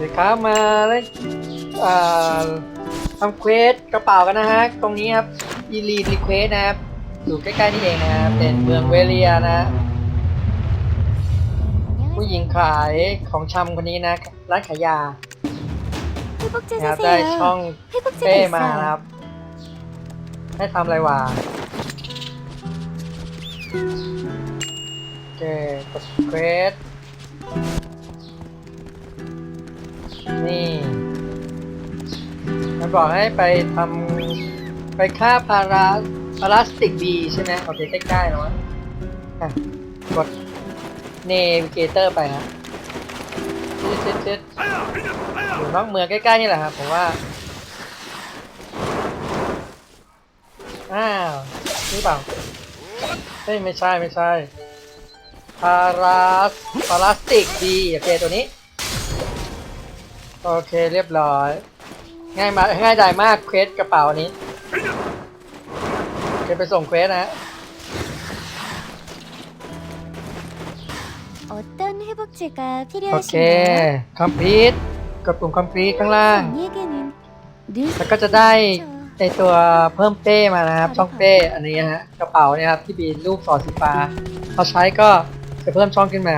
ดีอครับมาเลยทำเควสกระเป๋ากันนะฮะ ตรงนี้ครับอีลีดีเควสนะครับ อยู่ใกล้ๆนี่เองนะครับเป็นเมืองเวเลียนะ ผู้หญิงขายของชำคนนี้นะร้านขายยาครับได้ช่องเป้มาครับ ให้ทำอะไรวะโอเคกดเควส นี่มันบอกให้ไปทำไปฆ่าพาราพาราสติกบีใช่ไหมโอเคใกล้ๆแล้วอะอะกดเนวิเกเตอร์ไปฮะเจ็ดเจ็ดอยู่นอกเมืองใกล้ๆนี่แหละครับผมว่า อ้าวนี่เปล่าเฮ้ยไม่ใช่ไม่ใช่พาราสพาราสติกดีโอเคตัวนี้ โอเคเรียบร้อย ง่ายมากง่ายดายมากเควสกระเป๋านี้โอเคไปส่งเควสนะฮะ 어떤 회복제가 โอเค 필요하신가요? คอมพลีทกดปุ่มคอมพลีทข้างล่าง 언니에게는 늘 แล้วก็จะได้ 필요하죠. ในตัวเพิ่มเป้มานะครับ ช่องเป้อันนี้นะฮะกระเป๋าเนี่ยครับที่มีรูปสอดสีฟ้าพอใช้ก็จะเพิ่มช่องขึ้นมา